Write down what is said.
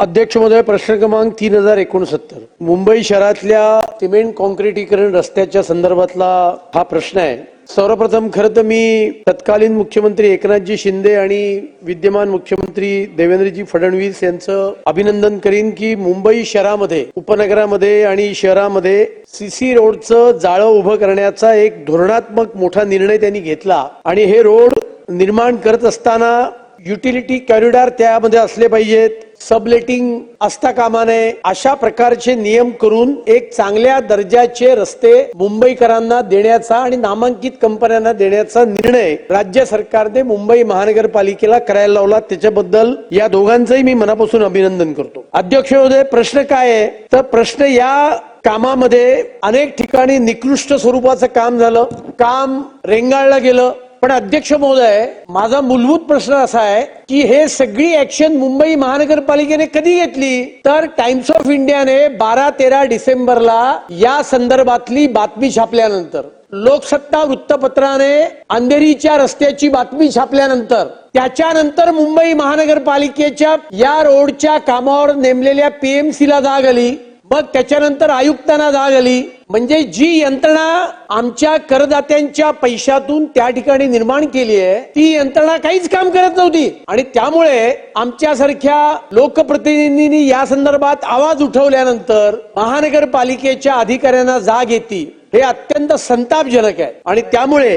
अध्यक्ष महोदय प्रश्न क्रमांक तीन हजार एकोणसत्तर. मुंबई शहरातल्या सिमेंट कॉन्क्रिटीकरण रस्त्याच्या संदर्भातला हा प्रश्न आहे. सर्वप्रथम खरं तर मी तत्कालीन मुख्यमंत्री एकनाथजी शिंदे आणि विद्यमान मुख्यमंत्री देवेंद्रजी फडणवीस यांचं अभिनंदन करीन की मुंबई शहरामध्ये उपनगरामध्ये आणि शहरामध्ये सीसी रोडचं जाळं उभं करण्याचा एक धोरणात्मक मोठा निर्णय त्यांनी घेतला आणि हे रोड निर्माण करत असताना युटिलिटी कॉरिडॉर त्यामध्ये असले पाहिजेत. सबलेटिंग असता कामा नये. अशा प्रकारचे नियम करून एक चांगल्या दर्जाचे रस्ते मुंबईकरांना देण्याचा आणि नामांकित कंपन्यांना देण्याचा निर्णय राज्य सरकारने मुंबई महानगरपालिकेला करायला लावला. त्याच्याबद्दल या दोघांचंही मी मनापासून अभिनंदन करतो. अध्यक्ष महोदय प्रश्न काय आहे? तर प्रश्न या कामामध्ये अनेक ठिकाणी निकृष्ट स्वरूपाचं काम झालं. काम रेंगाळलं गेलं. पण अध्यक्ष महोदय माझा मूलभूत प्रश्न असा आहे की हे सगळी ऍक्शन मुंबई महानगरपालिकेने कधी घेतली? तर टाइम्स ऑफ इंडियाने बारा तेरा डिसेंबरला या संदर्भातली बातमी छापल्यानंतर. लोकसत्ता वृत्तपत्राने अंधेरीच्या रस्त्याची बातमी छापल्यानंतर. त्याच्यानंतर मुंबई महानगरपालिकेच्या या रोडच्या कामावर नेमलेल्या पीएमसी ला जाग आली. मग त्याच्यानंतर आयुक्तांना जाग आली. म्हणजे जी यंत्रणा आमच्या करदात्यांच्या पैशातून त्या ठिकाणी निर्माण केली आहे ती यंत्रणा काहीच काम करत नव्हती. आणि त्यामुळे आमच्यासारख्या लोकप्रतिनिधींनी या संदर्भात आवाज उठवल्यानंतर महानगरपालिकेच्या अधिकाऱ्यांना जाग येते. हे अत्यंत संतापजनक आहे. आणि त्यामुळे